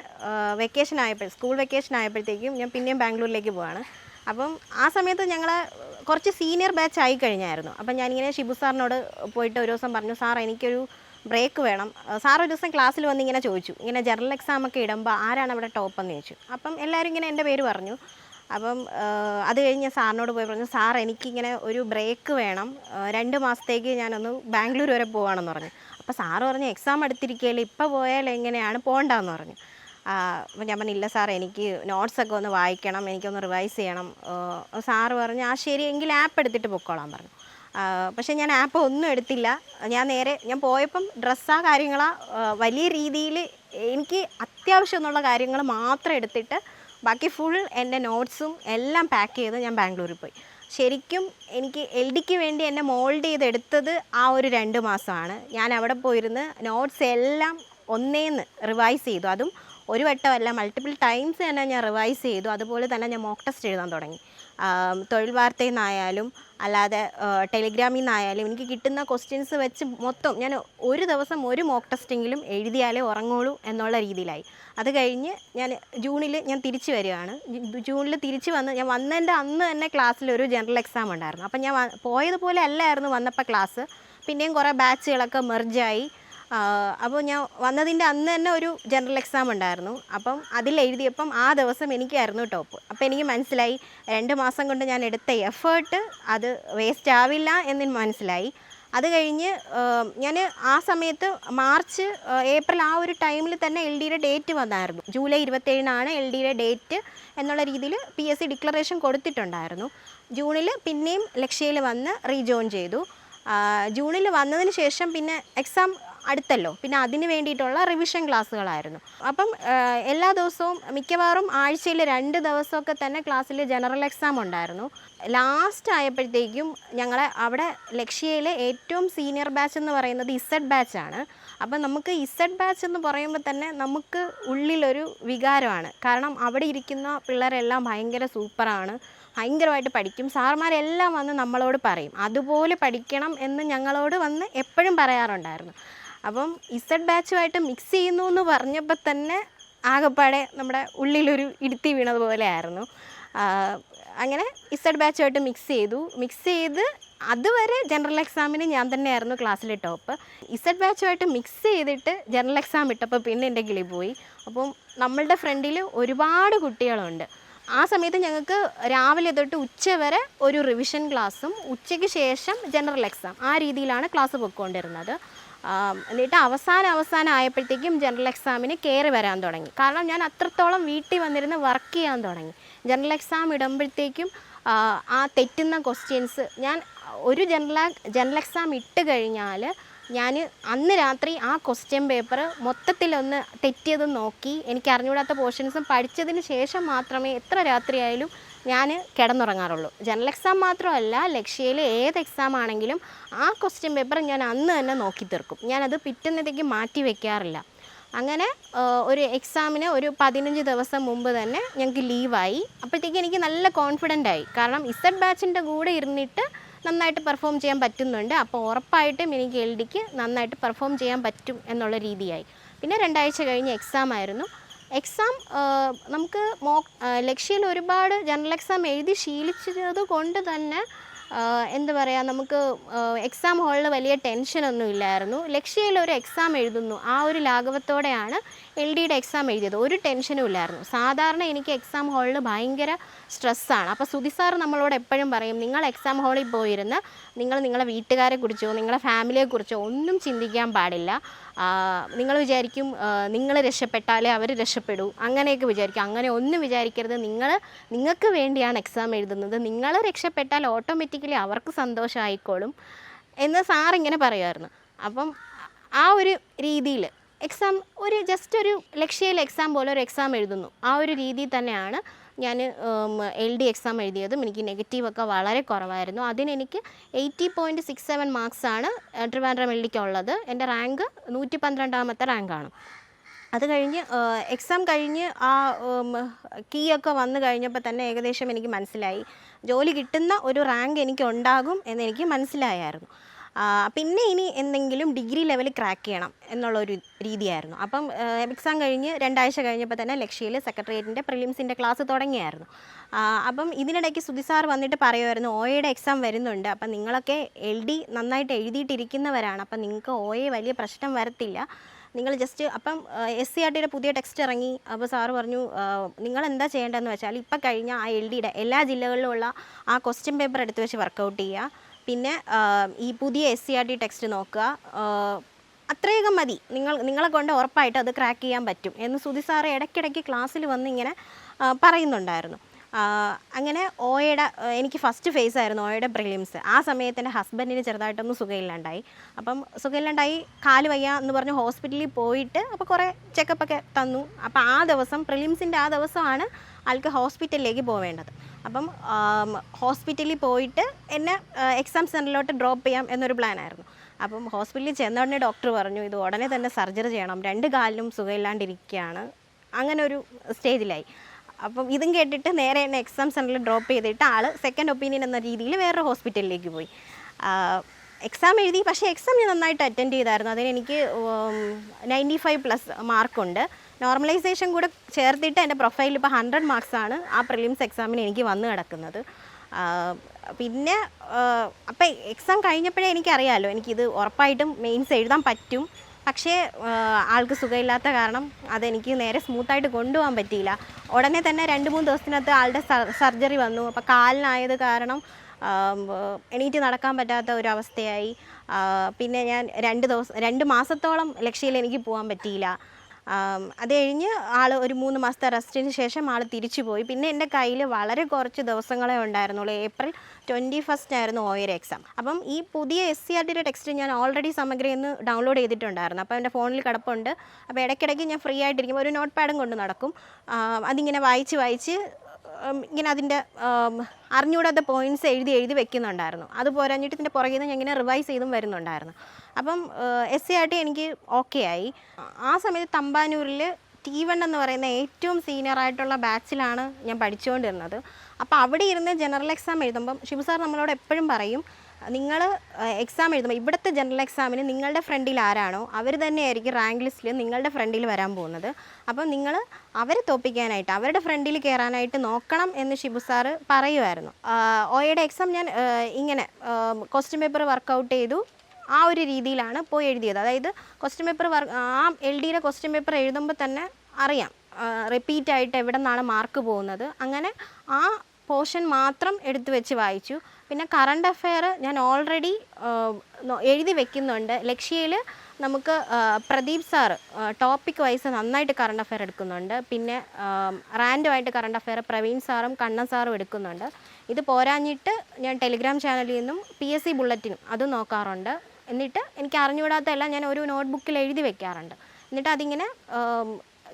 വെക്കേഷൻ ആയപ്പോൾ സ്കൂൾ വെക്കേഷൻ ആയപ്പോഴത്തേക്കും ഞാൻ പിന്നെയും ബാംഗ്ലൂരിലേക്ക് പോവാണ്. അപ്പം ആ സമയത്ത് ഞങ്ങൾ കുറച്ച് സീനിയർ ബാച്ച് ആയി കഴിഞ്ഞായിരുന്നു. അപ്പം ഞാനിങ്ങനെ ഷിബു സാറിനോട് പോയിട്ട് ഒരു ദിവസം പറഞ്ഞു സാർ എനിക്കൊരു ബ്രേക്ക് വേണം. സാർ ഒരു ദിവസം ക്ലാസ്സിൽ വന്ന് ഇങ്ങനെ ചോദിച്ചു. ഇങ്ങനെ ജനറൽ എക്സാം ഒക്കെ ഇടുമ്പോൾ ആരാണ് അവിടെ ടോപ്പ് എന്ന് ചോദിച്ചു. അപ്പം എല്ലാവരും ഇങ്ങനെ എന്റെ പേര് പറഞ്ഞു. അപ്പം അത് കഴിഞ്ഞ് സാറിനോട് പോയി പറഞ്ഞു സാർ എനിക്കിങ്ങനെ ഒരു ബ്രേക്ക് വേണം. രണ്ട് മാസത്തേക്ക് ഞാനൊന്ന് ബാംഗ്ലൂർ വരെ പോവാണെന്ന് പറഞ്ഞു. അപ്പോൾ സാറ് പറഞ്ഞു എക്സാം എടുത്തിരിക്കുകയല്ലേ ഇപ്പോൾ പോയാൽ എങ്ങനെയാണ് പോകണ്ടെന്ന് പറഞ്ഞു. അപ്പം ഞാൻ പറഞ്ഞില്ല സാർ എനിക്ക് നോട്ട്സൊക്കെ ഒന്ന് വായിക്കണം എനിക്കൊന്ന് റിവൈസ് ചെയ്യണം. സാറ് പറഞ്ഞു ആ ശരി എങ്കിൽ ആപ്പ് എടുത്തിട്ട് പൊക്കോളാൻ പറഞ്ഞു. പക്ഷേ ഞാൻ ആപ്പ് ഒന്നും എടുത്തില്ല. ഞാൻ നേരെ ഞാൻ പോയപ്പം ഡ്രസ്സാ കാര്യങ്ങളാ വലിയ രീതിയിൽ എനിക്ക് അത്യാവശ്യം എന്നുള്ള കാര്യങ്ങൾ മാത്രം എടുത്തിട്ട് ബാക്കി ഫുൾ എന്റെ നോട്ട്സും എല്ലാം പാക്ക് ചെയ്ത് ഞാൻ ബാംഗ്ലൂരിൽ പോയി. ശരിക്കും എനിക്ക് എൽ ഡിക്ക് വേണ്ടി എന്നെ മോൾഡ് ചെയ്തെടുത്തത് ആ ഒരു രണ്ട് മാസമാണ്. ഞാൻ അവിടെ പോയിരുന്ന് നോട്ട്സ് എല്ലാം ഒന്നേന്ന് റിവൈസ് ചെയ്തു. അതും ഒരു വട്ടമല്ല മൾട്ടിപ്പിൾ ടൈംസ് തന്നെ ഞാൻ റിവൈസ് ചെയ്തു. അതുപോലെ തന്നെ ഞാൻ മോക്ക് ടെസ്റ്റ് എഴുതാൻ തുടങ്ങി. തൊഴിൽ വാർത്തയിൽ നിന്നായാലും അല്ലാതെ ടെലിഗ്രാമിൽ നിന്നായാലും എനിക്ക് കിട്ടുന്ന ക്വസ്റ്റ്യൻസ് വെച്ച് മൊത്തം ഞാൻ ഒരു ദിവസം ഒരു മോക്ക് ടെസ്റ്റെങ്കിലും എഴുതിയാലേ ഉറങ്ങുള്ളൂ എന്നുള്ള രീതിയിലായി. അത് കഴിഞ്ഞ് ഞാൻ ജൂണിൽ ഞാൻ തിരിച്ചു വരികയാണ്. ജൂണിൽ തിരിച്ചു വന്ന് ഞാൻ വന്നതിന്റെ അന്ന് തന്നെ ക്ലാസ്സിൽ ഒരു ജനറൽ എക്സാം ഉണ്ടായിരുന്നു. അപ്പം ഞാൻ പോയതുപോലെ അല്ലായിരുന്നു വന്നപ്പോൾ ക്ലാസ് പിന്നെയും കുറേ ബാച്ചുകളൊക്കെ മെർജായി അപ്പോൾ ഞാൻ വന്നതിന്റെ അന്ന് തന്നെ ഒരു ജനറൽ എക്സാം ഉണ്ടായിരുന്നു. അപ്പം അതിൽ എഴുതിയപ്പം ആ ദിവസം എനിക്കായിരുന്നു ടോപ്പ് അപ്പോൾ എനിക്ക് മനസ്സിലായി രണ്ട് മാസം കൊണ്ട് ഞാൻ എടുത്ത എഫേർട്ട് അത് വേസ്റ്റ് ആവില്ല എന്ന് മനസ്സിലായി. അത് കഴിഞ്ഞ് ഞാൻ ആ സമയത്ത് മാർച്ച് ഏപ്രിൽ ആ ഒരു ടൈമിൽ തന്നെ എൽ ഡിയുടെ ഡേറ്റ് വന്നായിരുന്നു. ജൂലൈ ഇരുപത്തേഴിനാണ് എൽ ഡിയുടെ ഡേറ്റ് എന്നുള്ള രീതിയിൽ പി എസ് സി ഡിക്ലറേഷൻ കൊടുത്തിട്ടുണ്ടായിരുന്നു. ജൂണിൽ പിന്നെയും ലക്ഷ്യയിൽ വന്ന് റീജോയിൻ ചെയ്തു. ജൂണിൽ വന്നതിന് ശേഷം പിന്നെ എക്സാം അടുത്തല്ലോ. പിന്നെ അതിന് വേണ്ടിയിട്ടുള്ള റിവിഷൻ ക്ലാസ്സുകളായിരുന്നു. അപ്പം എല്ലാ ദിവസവും മിക്കവാറും ആഴ്ചയിൽ രണ്ട് ദിവസമൊക്കെ തന്നെ ക്ലാസ്സിൽ ജനറൽ എക്സാം ഉണ്ടായിരുന്നു. ലാസ്റ്റ് ആയപ്പോഴത്തേക്കും ഞങ്ങളെ അവിടെ ലക്ഷ്യയിലെ ഏറ്റവും സീനിയർ ബാച്ച് എന്ന് പറയുന്നത് ഇസഡ് ബാച്ചാണ് അപ്പം നമുക്ക് ഇസഡ് ബാച്ച് എന്ന് പറയുമ്പോൾ തന്നെ നമുക്ക് ഉള്ളിലൊരു വികാരമാണ്. കാരണം അവിടെ ഇരിക്കുന്ന പിള്ളേരെല്ലാം ഭയങ്കര സൂപ്പറാണ്. ഭയങ്കരമായിട്ട് പഠിക്കും. സാർമാരെല്ലാം വന്ന് നമ്മളോട് പറയും. അതുപോലെ പഠിക്കണം എന്ന് ഞങ്ങളോട് വന്ന് എപ്പോഴും പറയാറുണ്ടായിരുന്നു. അപ്പം ഇസഡ് ബാച്ചുമായിട്ട് മിക്സ് ചെയ്യുന്നു എന്ന് പറഞ്ഞപ്പോൾ തന്നെ ആകെപ്പാടെ നമ്മുടെ ഉള്ളിലൊരു ഇടുത്തി വീണതുപോലെ ആയിരുന്നു അങ്ങനെ ഇസഡ് ബാച്ചുമായിട്ട് മിക്സ് ചെയ്തു. മിക്സ് ചെയ്ത് അതുവരെ ജനറൽ എക്സാമിന് ഞാൻ തന്നെയായിരുന്നു ക്ലാസ്സിലെ ടോപ്പ്. ഇസഡ് ബാച്ചുമായിട്ട് മിക്സ് ചെയ്തിട്ട് ജനറൽ എക്സാം ഇട്ടപ്പോൾ പിന്നെ എന്റെ കിളി പോയി. അപ്പം നമ്മളുടെ ഫ്രണ്ടിൽ ഒരുപാട് കുട്ടികളുണ്ട്. ആ സമയത്ത് ഞങ്ങൾക്ക് രാവിലെ തൊട്ട് ഉച്ച വരെ ഒരു റിവിഷൻ ക്ലാസ്സും ഉച്ചയ്ക്ക് ശേഷം ജനറൽ എക്സാം ആ രീതിയിലാണ് ക്ലാസ് പൊയ്ക്കൊണ്ടിരുന്നത്. എന്നിട്ട് അവസാന അവസാനം ആയപ്പോഴത്തേക്കും ജനറൽ എക്സാമിന് കയറി വരാൻ തുടങ്ങി. കാരണം ഞാൻ അത്രത്തോളം വീട്ടിൽ വന്നിരുന്ന് വർക്ക് ചെയ്യാൻ തുടങ്ങി. ജനറൽ എക്സാം ഇടുമ്പോഴത്തേക്കും ആ, തെറ്റുന്ന ക്വസ്റ്റ്യൻസ് ഞാൻ ഒരു ജനറൽ ജനറൽ എക്സാം ഇട്ട് കഴിഞ്ഞാൽ ഞാൻ അന്ന് രാത്രി ആ ക്വസ്റ്റ്യൻ പേപ്പർ മൊത്തത്തിലൊന്ന് തെറ്റിയത് നോക്കി. എനിക്ക് അറിഞ്ഞുകൂടാത്ത പോർഷൻസും പഠിച്ചതിന് ശേഷം മാത്രമേ എത്ര രാത്രിയായാലും ഞാൻ കിടന്നുറങ്ങാറുള്ളൂ. ജനറൽ എക്സാം മാത്രമല്ല ലക്ഷ്യയിൽ ഏത് എക്സാം ആണെങ്കിലും ആ ക്വസ്റ്റ്യൻ പേപ്പർ ഞാൻ അന്ന് തന്നെ നോക്കി തീർക്കും. ഞാനത് പിറ്റുന്നതേക്ക് മാറ്റി വെക്കാറില്ല. അങ്ങനെ ഒരു എക്സാമിന് ഒരു പതിനഞ്ച് ദിവസം മുമ്പ് തന്നെ ഞങ്ങൾക്ക് ലീവായി. അപ്പോഴത്തേക്ക് എനിക്ക് നല്ല കോൺഫിഡന്റ് ആയി. കാരണം ഇസഡ് ബാച്ചിന്റെ കൂടെ ഇരുന്നിട്ട് നന്നായിട്ട് പെർഫോം ചെയ്യാൻ പറ്റുന്നുണ്ട്. അപ്പോൾ ഉറപ്പായിട്ടും എനിക്ക് എൽ ഡിക്ക് നന്നായിട്ട് പെർഫോം ചെയ്യാൻ പറ്റും എന്നുള്ള രീതിയായി. പിന്നെ രണ്ടാഴ്ച കഴിഞ്ഞ് എക്സാം ആയിരുന്നു. എക്സാം നമുക്ക് മോ ലക്ഷ്യയിൽ ഒരുപാട് ജനറൽ എക്സാം എഴുതി ശീലിച്ചത് കൊണ്ട് തന്നെ എന്താ പറയുക നമുക്ക് എക്സാം ഹാളിൽ വലിയ ടെൻഷനൊന്നും ഇല്ലായിരുന്നു. ലക്ഷ്യയിൽ ഒരു എക്സാം എഴുതുന്നു. ആ ഒരു ലാഘവത്തോടെയാണ് എൽ ഡിയുടെ എക്സാം എഴുതിയത്. ഒരു ടെൻഷനും ഇല്ലായിരുന്നു. സാധാരണ എനിക്ക് എക്സാം ഹാളിൽ ഭയങ്കര സ്ട്രെസ്സാണ് അപ്പോൾ സുധി സാർ നമ്മളോട് എപ്പോഴും പറയും നിങ്ങൾ എക്സാം ഹാളിൽ പോയിരുന്ന് നിങ്ങൾ നിങ്ങളെ വീട്ടുകാരെക്കുറിച്ചോ നിങ്ങളെ ഫാമിലിയെക്കുറിച്ചോ ഒന്നും ചിന്തിക്കാൻ പാടില്ല. നിങ്ങൾ വിചാരിക്കും നിങ്ങൾ രക്ഷപ്പെട്ടാലേ അവർ രക്ഷപ്പെടൂ. അങ്ങനെയൊക്കെ വിചാരിക്കും. അങ്ങനെ ഒന്നും വിചാരിക്കരുത്. നിങ്ങൾ നിങ്ങൾക്ക് വേണ്ടിയാണ് എക്സാം എഴുതുന്നത്. നിങ്ങൾ രക്ഷപ്പെട്ടാൽ ഓട്ടോമാറ്റിക്കലി അവർക്ക് സന്തോഷമായിക്കോളും എന്ന് സാർ ഇങ്ങനെ പറയുമായിരുന്നു അപ്പം ആ ഒരു രീതിയിൽ എക്സാം ഒരു ജസ്റ്റ് ഒരു ലക്ഷ്യയിൽ എക്സാം പോലെ ഒരു എക്സാം എഴുതുന്നു. ആ ഒരു രീതിയിൽ തന്നെയാണ് ഞാൻ എൽ ഡി എക്സാം എഴുതിയതും എനിക്ക് നെഗറ്റീവൊക്കെ വളരെ കുറവായിരുന്നു. അതിനെനിക്ക് എയ്റ്റി പോയിന്റ് സിക്സ് സെവൻ മാർക്സാണ് ട്രിവാൻഡ്രം എൽ ഉള്ളത്. എന്റെ റാങ്ക് നൂറ്റി പന്ത്രണ്ടാമത്തെ റാങ്കാണ് അത് കഴിഞ്ഞ് എക്സാം കഴിഞ്ഞ് ആ കീ ഒക്കെ വന്നു കഴിഞ്ഞപ്പോൾ തന്നെ ഏകദേശം എനിക്ക് മനസ്സിലായി. ജോലി കിട്ടുന്ന ഒരു റാങ്ക് എനിക്ക് ഉണ്ടാകും എന്നെനിക്ക് മനസ്സിലായായിരുന്നു. പിന്നെ ഇനി എന്തെങ്കിലും ഡിഗ്രി ലെവൽ ക്രാക്ക് ചെയ്യണം എന്നുള്ളൊരു രീതിയായിരുന്നു. അപ്പം എക്സാം കഴിഞ്ഞ് രണ്ടാഴ്ച കഴിഞ്ഞപ്പോൾ തന്നെ ലക്ഷ്യയിൽ സെക്രട്ടേറിയറ്റിന്റെ പ്രിലിംസിന്റെ ക്ലാസ് തുടങ്ങിയായിരുന്നു. അപ്പം ഇതിനിടയ്ക്ക് സുധി സാർ വന്നിട്ട് പറയുമായിരുന്നു ഒ എയുടെ എക്സാം വരുന്നുണ്ട്. അപ്പം നിങ്ങളൊക്കെ എൽ ഡി നന്നായിട്ട് എഴുതിയിട്ടിരിക്കുന്നവരാണ്. അപ്പം നിങ്ങൾക്ക് ഒ എ വലിയ പ്രശ്നം വരത്തില്ല. നിങ്ങൾ ജസ്റ്റ് അപ്പം എസ് സി ആർ ടിയുടെ പുതിയ ടെക്സ്റ്റ് ഇറങ്ങി. അപ്പോൾ സാറ് പറഞ്ഞു നിങ്ങൾ എന്താ ചെയ്യേണ്ടതെന്ന് വെച്ചാൽ ഇപ്പം കഴിഞ്ഞ ആ എൽ ഡിയുടെ എല്ലാ ജില്ലകളിലുമുള്ള ആ ക്വസ്റ്റ്യൻ പേപ്പർ എടുത്ത് വെച്ച് വർക്കൗട്ട് ചെയ്യുക. പിന്നെ ഈ പുതിയ S C R T text നോക്കുക. അത്രയേകം മതി. നിങ്ങൾ നിങ്ങളെ കൊണ്ട് ഉറപ്പായിട്ട് അത് ക്രാക്ക് ചെയ്യാൻ പറ്റും എന്ന് സുധി സാറ് ഇടയ്ക്കിടയ്ക്ക് ക്ലാസ്സിൽ വന്ന് ഇങ്ങനെ പറയുന്നുണ്ടായിരുന്നു. അങ്ങനെ ഓയുടെ എനിക്ക് ഫസ്റ്റ് ഫേസ് ആയിരുന്നു ഓയുടെ പ്രിലിംസ് ആ സമയത്ത് എന്റെ ഹസ്ബൻഡിന് ചെറുതായിട്ടൊന്നും സുഖമില്ലാണ്ടായി. അപ്പം സുഖമില്ലാണ്ടായി കാൽ വയ്യ എന്ന് പറഞ്ഞ് ഹോസ്പിറ്റലിൽ പോയിട്ട് അപ്പോൾ കുറേ ചെക്കപ്പൊക്കെ തന്നു. അപ്പോൾ ആ ദിവസം പ്രിലിംസിന്റെ ആ ദിവസമാണ് ആൾക്ക് ഹോസ്പിറ്റലിലേക്ക് പോവേണ്ടത്. അപ്പം ഹോസ്പിറ്റലിൽ പോയിട്ട് എന്നെ എക്സാം സെന്ററിലോട്ട് ഡ്രോപ്പ് ചെയ്യാം എന്നൊരു പ്ലാനായിരുന്നു. അപ്പം ഹോസ്പിറ്റലിൽ ചെന്ന ഉടനെ ഡോക്ടർ പറഞ്ഞു ഇത് ഉടനെ തന്നെ സർജറി ചെയ്യണം. രണ്ട് കാലിലും സുഖമില്ലാണ്ടിരിക്കുകയാണ്. അങ്ങനെ ഒരു സ്റ്റേജിലായി. അപ്പം ഇതും കേട്ടിട്ട് നേരെ എന്നെ എക്സാം സെന്ററിൽ ഡ്രോപ്പ് ചെയ്തിട്ട് ആൾ സെക്കൻഡ് ഒപ്പീനിയൻ എന്ന രീതിയിൽ വേറൊരു ഹോസ്പിറ്റലിലേക്ക് പോയി. എക്സാം എഴുതി പക്ഷേ എക്സാം ഞാൻ നന്നായിട്ട് അറ്റൻഡ് ചെയ്തായിരുന്നു. അതിന് എനിക്ക് നയന്റി ഫൈവ് പ്ലസ് മാർക്കുണ്ട് നോർമലൈസേഷൻ കൂടെ ചേർത്തിട്ട് എന്റെ പ്രൊഫൈലിൽ ഇപ്പോൾ ഹൺഡ്രഡ് ആണ് ആ പ്രിലിംസ് എക്സാമിന് എനിക്ക് വന്നു കിടക്കുന്നത്. പിന്നെ അപ്പം എക്സാം കഴിഞ്ഞപ്പോഴേ എനിക്കറിയാമല്ലോ എനിക്കിത് ഉറപ്പായിട്ടും മെയിൻസ് എഴുതാൻ പറ്റും. പക്ഷേ ആൾക്ക് സുഖമില്ലാത്ത കാരണം അതെനിക്ക് നേരെ സ്മൂത്തായിട്ട് കൊണ്ടുപോകാൻ പറ്റിയില്ല. ഉടനെ തന്നെ രണ്ട് മൂന്ന് ദിവസത്തിനകത്ത് ആളുടെ സർജറി വന്നു. അപ്പോൾ കാലിനായത് കാരണം എണീറ്റ് നടക്കാൻ പറ്റാത്ത ഒരവസ്ഥയായി പിന്നെ ഞാൻ രണ്ട് ദിവസം രണ്ട് മാസത്തോളം ലക്ഷ്യയിൽ എനിക്ക് പോകാൻ പറ്റിയില്ല. അത് കഴിഞ്ഞ് ആൾ ഒരു മൂന്ന് മാസത്തെ റെസ്റ്റിന് ശേഷം ആൾ തിരിച്ചു പോയി. പിന്നെ എന്റെ കയ്യിൽ വളരെ കുറച്ച് ദിവസങ്ങളെ ഉണ്ടായിരുന്നുള്ളൂ. ഏപ്രിൽ ട്വന്റി ഫസ്റ്റ് ആയിരുന്നു ഓയർ എക്സാം അപ്പം ഈ പുതിയ എസ് സി ആർ ടിയുടെ ടെക്സ്റ്റ് ഞാൻ ഓൾറെഡി സമഗ്രയിൽ നിന്ന് ഡൗൺലോഡ് ചെയ്തിട്ടുണ്ടായിരുന്നു. അപ്പോൾ എന്റെ ഫോണിൽ കിടപ്പുണ്ട്. അപ്പോൾ ഇടയ്ക്കിടയ്ക്ക് ഞാൻ ഫ്രീ ആയിട്ടിരിക്കുമ്പോൾ ഒരു നോട്ട് പാഡും കൊണ്ട് നടക്കും. അതിങ്ങനെ വായിച്ച് വായിച്ച് ഇങ്ങനെ അതിന്റെ അറിഞ്ഞുകൂടാത്ത പോയിന്റ്സ് എഴുതി എഴുതി വെക്കുന്നുണ്ടായിരുന്നു. അത് പോരാഞ്ഞിട്ട് ഇതിന്റെ പുറകിൽ നിന്ന് ഞാൻ ഇങ്ങനെ റിവൈസ് ചെയ്തും വരുന്നുണ്ടായിരുന്നു. അപ്പം എസ് സി ആർ ടി എനിക്ക് ഓക്കെ ആയി. ആ സമയത്ത് തമ്പാനൂരിൽ ടി വൺ എന്ന് പറയുന്ന ഏറ്റവും സീനിയർ ആയിട്ടുള്ള ബാച്ചിലാണ് ഞാൻ പഠിച്ചുകൊണ്ടിരുന്നത്. അപ്പോൾ അവിടെ ഇരുന്ന് ജനറൽ എക്സാം എഴുതുമ്പം ഷിബു സാർ നമ്മളോട് എപ്പോഴും പറയും നിങ്ങൾ എക്സാം എഴുതുമ്പോൾ ഇവിടുത്തെ ജനറൽ എക്സാമിന് നിങ്ങളുടെ ഫ്രണ്ടിൽ ആരാണോ അവർ തന്നെയായിരിക്കും റാങ്ക് ലിസ്റ്റിൽ നിങ്ങളുടെ ഫ്രണ്ടിൽ വരാൻ പോകുന്നത്. അപ്പം നിങ്ങൾ അവരെ തോപ്പിക്കാനായിട്ട് അവരുടെ ഫ്രണ്ടിൽ കയറാനായിട്ട് നോക്കണം എന്ന് ഷിബു സാറ് പറയുമായിരുന്നു ഒയുടെ എക്സാം ഞാൻ ഇങ്ങനെ ക്വസ്റ്റ്യൻ പേപ്പർ വർക്കൗട്ട് ചെയ്തു. ആ ഒരു രീതിയിലാണ് പോയി എഴുതിയത്. അതായത് ക്വസ്റ്റ്യൻ പേപ്പർ ആ എൽ ഡിയുടെ ക്വസ്റ്റ്യൻ പേപ്പർ എഴുതുമ്പോൾ തന്നെ അറിയാം. റിപ്പീറ്റ് ആയിട്ട് എവിടെ നിന്നാണ് മാർക്ക് പോകുന്നത്. അങ്ങനെ ആ പോർഷൻ മാത്രം എടുത്തു വെച്ച് വായിച്ചു. പിന്നെ കറണ്ട് അഫെയർ ഞാൻ ഓൾറെഡി എഴുതി വെക്കുന്നുണ്ട്. ലക്ഷ്യയിൽ നമുക്ക് പ്രദീപ് സാറ് ടോപ്പിക് വൈസ് നന്നായിട്ട് കറണ്ട് അഫെയർ എടുക്കുന്നുണ്ട്. പിന്നെ റാൻഡുമായിട്ട് കറണ്ട് അഫെയർ പ്രവീൺ സാറും കണ്ണൻ സാറും എടുക്കുന്നുണ്ട്. ഇത് പോരാഞ്ഞിട്ട് ഞാൻ ടെലിഗ്രാം ചാനലിൽ നിന്നും പി എസ് സി ബുള്ളറ്റിനും അതും നോക്കാറുണ്ട്. എന്നിട്ട് എനിക്ക് അറിഞ്ഞുകൂടാത്ത എല്ലാം ഞാൻ ഒരു നോട്ട്ബുക്കിൽ എഴുതി വെക്കാറുണ്ട്. എന്നിട്ട് അതിങ്ങനെ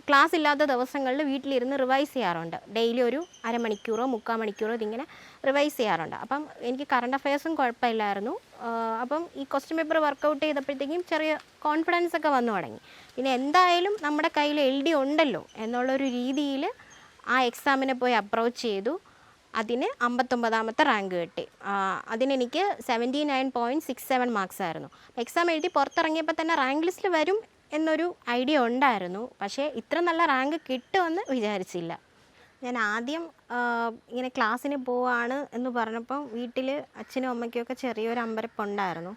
ക്ലാസ് ഇല്ലാത്ത ദിവസങ്ങളിൽ വീട്ടിലിരുന്ന് റിവൈസ് ചെയ്യാറുണ്ട്. ഡെയിലി ഒരു അരമണിക്കൂറോ മുക്കാൽ മണിക്കൂറോ ഇതിങ്ങനെ റിവൈസ് ചെയ്യാറുണ്ട്. അപ്പം എനിക്ക് കറണ്ട് അഫയേഴ്സും കുഴപ്പമില്ലായിരുന്നു. അപ്പം ഈ ക്വസ്റ്റ്യൻ പേപ്പർ വർക്കൗട്ട് ചെയ്തപ്പോഴത്തേക്കും ചെറിയ കോൺഫിഡൻസ് ഒക്കെ വന്നു തുടങ്ങി. പിന്നെ എന്തായാലും നമ്മുടെ കയ്യിൽ എൽ ഡി ഉണ്ടല്ലോ എന്നുള്ളൊരു രീതിയിൽ ആ എക്സാമിനെ പോയി അപ്രോച്ച് ചെയ്തു. അതിന് അമ്പത്തൊമ്പതാമത്തെ റാങ്ക് കിട്ടി. അതിന് അതിനെനിക്ക് seventy nine point six seven marks ആയിരുന്നു. എക്സാം എഴുതി പുറത്തിറങ്ങിയപ്പോൾ തന്നെ റാങ്ക് ലിസ്റ്റിൽ വരും എന്നൊരു ഐഡിയ ഉണ്ടായിരുന്നു. പക്ഷേ ഇത്ര നല്ല റാങ്ക് കിട്ടുമെന്ന് വിചാരിച്ചില്ല. ഞാൻ ആദ്യം ഇങ്ങനെ ക്ലാസ്സിന് പോവാണ് എന്ന് പറഞ്ഞപ്പം വീട്ടിൽ അച്ഛനും അമ്മയ്ക്കും ഒക്കെ ചെറിയൊരു അമ്പരപ്പുണ്ടായിരുന്നു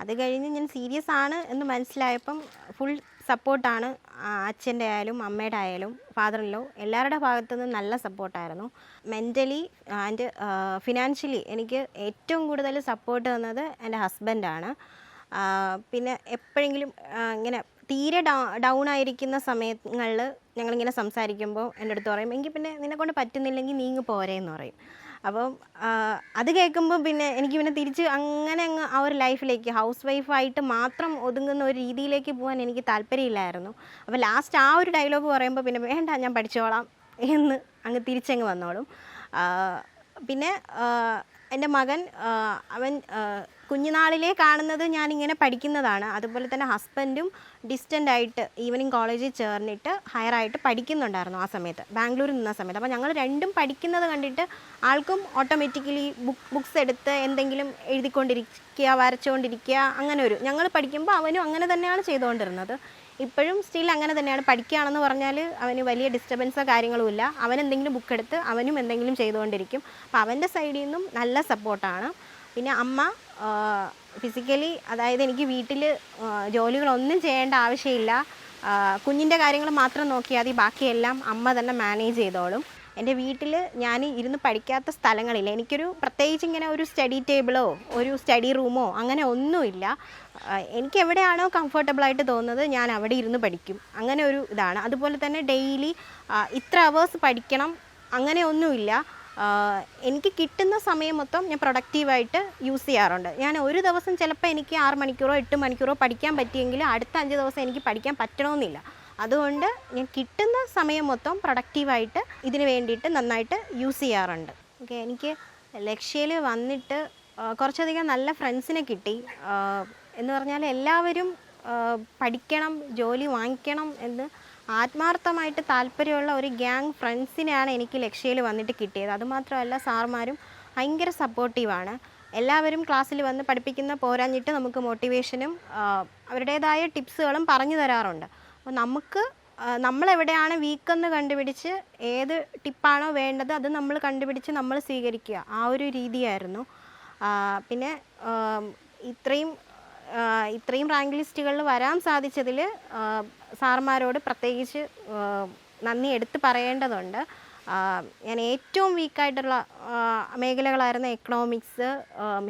അത് കഴിഞ്ഞ് ഞാൻ സീരിയസ് ആണ് എന്ന് മനസ്സിലായപ്പം ഫുൾ സപ്പോർട്ടാണ് അച്ഛന്റെ ആയാലും അമ്മയുടെ ആയാലും ഫാദറിലോ എല്ലാവരുടെ ഭാഗത്തു നിന്നും നല്ല സപ്പോർട്ടായിരുന്നു മെന്റലി ആൻഡ് ഫിനാൻഷ്യലി എനിക്ക് ഏറ്റവും കൂടുതൽ സപ്പോർട്ട് തന്നത് എന്റെ ഹസ്ബൻഡാണ് പിന്നെ എപ്പോഴെങ്കിലും ഇങ്ങനെ തീരെ ഡൗ ഡൗൺ ആയിരിക്കുന്ന സമയങ്ങളിൽ ഞങ്ങളിങ്ങനെ സംസാരിക്കുമ്പോൾ എന്റെ അടുത്ത് പറയും എങ്കിൽ പിന്നെ നിന്നെക്കൊണ്ട് പറ്റുന്നില്ലെങ്കിൽ നീങ്ങ് പോരേ പറയും. അപ്പം അത് കേൾക്കുമ്പോൾ പിന്നെ എനിക്ക് പിന്നെ തിരിച്ച് അങ്ങനെ അങ്ങ് ആ ഒരു ലൈഫിലേക്ക് ഹൗസ് വൈഫായിട്ട് മാത്രം ഒതുങ്ങുന്ന ഒരു രീതിയിലേക്ക് പോകാൻ എനിക്ക് താല്പര്യമില്ലായിരുന്നു. അപ്പോൾ ലാസ്റ്റ് ആ ഒരു ഡയലോഗ് പറയുമ്പോൾ പിന്നെ വേണ്ട ഞാൻ പഠിച്ചോളാം. എന്ന് അങ്ങ് തിരിച്ചങ്ങ് വന്നോളും. പിന്നെ എന്റെ മകൻ അവൻ കുഞ്ഞുനാളിലേ കാണുന്നത് ഞാനിങ്ങനെ പഠിക്കുന്നതാണ്. അതുപോലെ തന്നെ ഹസ്ബൻഡും ഡിസ്റ്റന്റ് ആയിട്ട് ഈവനിങ് കോളേജിൽ ചേർന്നിട്ട് ഹയറായിട്ട് പഠിക്കുന്നുണ്ടായിരുന്നു ആ സമയത്ത്. ബാംഗ്ലൂരിൽ നിന്ന സമയത്ത്. അപ്പോൾ ഞങ്ങൾ രണ്ടും പഠിക്കുന്നത് കണ്ടിട്ട് ആൾക്കും ഓട്ടോമാറ്റിക്കലി ബുക്ക് ബുക്ക്സ് എടുത്ത് എന്തെങ്കിലും എഴുതിക്കൊണ്ടിരിക്കുക വരച്ചുകൊണ്ടിരിക്കുക അങ്ങനെ ഒരു. ഞങ്ങൾ പഠിക്കുമ്പോൾ അവനും അങ്ങനെ തന്നെയാണ് ചെയ്തുകൊണ്ടിരുന്നത്. ഇപ്പോഴും സ്റ്റിൽ അങ്ങനെ തന്നെയാണ്. പഠിക്കുകയാണെന്ന് പറഞ്ഞാൽ അവന് വലിയ ഡിസ്റ്റർബൻസോ കാര്യങ്ങളും ഇല്ല. അവൻ എന്തെങ്കിലും ബുക്ക് എടുത്ത് അവനും എന്തെങ്കിലും ചെയ്തുകൊണ്ടിരിക്കും. അപ്പോൾ അവന്റെ സൈഡിൽ നിന്നും നല്ല സപ്പോർട്ടാണ് പിന്നെ അമ്മ ഫിസിക്കലി അതായത് എനിക്ക് വീട്ടിൽ ജോലികളൊന്നും ചെയ്യേണ്ട ആവശ്യമില്ല. കുഞ്ഞിന്റെ കാര്യങ്ങൾ മാത്രം നോക്കിയാൽ മതി. ബാക്കിയെല്ലാം അമ്മ തന്നെ മാനേജ് ചെയ്തോളും. എന്റെ വീട്ടിൽ ഞാൻ ഇരുന്ന് പഠിക്കാത്ത സ്ഥലങ്ങളില്ല. എനിക്കൊരു പ്രത്യേകിച്ച് ഇങ്ങനെ ഒരു സ്റ്റഡി ടേബിളോ ഒരു സ്റ്റഡി റൂമോ അങ്ങനെ ഒന്നുമില്ല. എനിക്ക് എവിടെയാണോ കംഫർട്ടബിൾ ആയിട്ട് തോന്നുന്നത് ഞാൻ അവിടെ ഇരുന്ന് പഠിക്കും. അങ്ങനെ ഒരു ഇതാണ്. അതുപോലെ തന്നെ ഡെയിലി ഇത്ര അവേഴ്സ് പഠിക്കണം അങ്ങനെ ഒന്നുമില്ല. എനിക്ക് കിട്ടുന്ന സമയം മൊത്തം ഞാൻ പ്രൊഡക്റ്റീവായിട്ട് യൂസ് ചെയ്യാറുണ്ട്. ഞാൻ ഒരു ദിവസം ചിലപ്പോൾ എനിക്ക് ആറ് മണിക്കൂറോ എട്ട് മണിക്കൂറോ പഠിക്കാൻ പറ്റിയെങ്കിൽ അടുത്ത അഞ്ച് ദിവസം എനിക്ക് പഠിക്കാൻ പറ്റണമെന്നില്ല. അതുകൊണ്ട് ഞാൻ കിട്ടുന്ന സമയം മൊത്തം പ്രൊഡക്റ്റീവായിട്ട് ഇതിന് വേണ്ടിയിട്ട് നന്നായിട്ട് യൂസ് ചെയ്യാറുണ്ട്. ഓക്കെ എനിക്ക് ലക്ഷ്യയിൽ വന്നിട്ട് കുറച്ചധികം നല്ല ഫ്രണ്ട്സിനെ കിട്ടി. എന്ന് പറഞ്ഞാൽ എല്ലാവരും പഠിക്കണം ജോലി വാങ്ങിക്കണം എന്ന് ആത്മാർത്ഥമായിട്ട് താല്പര്യമുള്ള ഒരു ഗ്യാങ് ഫ്രണ്ട്സിനെയാണ് എനിക്ക് ലക്ഷ്യയിൽ വന്നിട്ട് കിട്ടിയത്. അതുമാത്രമല്ല സാർമാരും ഭയങ്കര സപ്പോർട്ടീവാണ് എല്ലാവരും ക്ലാസ്സിൽ വന്ന് പഠിപ്പിക്കുന്ന പോരാഞ്ഞിട്ട് നമുക്ക് മോട്ടിവേഷനും അവരുടേതായ ടിപ്സുകളും പറഞ്ഞു തരാറുണ്ട്. അപ്പോൾ നമുക്ക് നമ്മളെവിടെയാണ് വീക്കെന്ന് കണ്ടുപിടിച്ച് ഏത് ടിപ്പാണോ വേണ്ടത് അത് നമ്മൾ കണ്ടുപിടിച്ച് നമ്മൾ സ്വീകരിക്കുക. ആ ഒരു രീതിയായിരുന്നു. പിന്നെ ഇത്രയും ഇത്രയും റാങ്ക് ലിസ്റ്റുകളിൽ വരാൻ സാധിച്ചതിൽ സാർമാരോട് പ്രത്യേകിച്ച് നന്ദി എടുത്ത് പറയേണ്ടതുണ്ട്. ഞാൻ ഏറ്റവും വീക്കായിട്ടുള്ള മേഖലകളായിരുന്ന എക്കണോമിക്സ്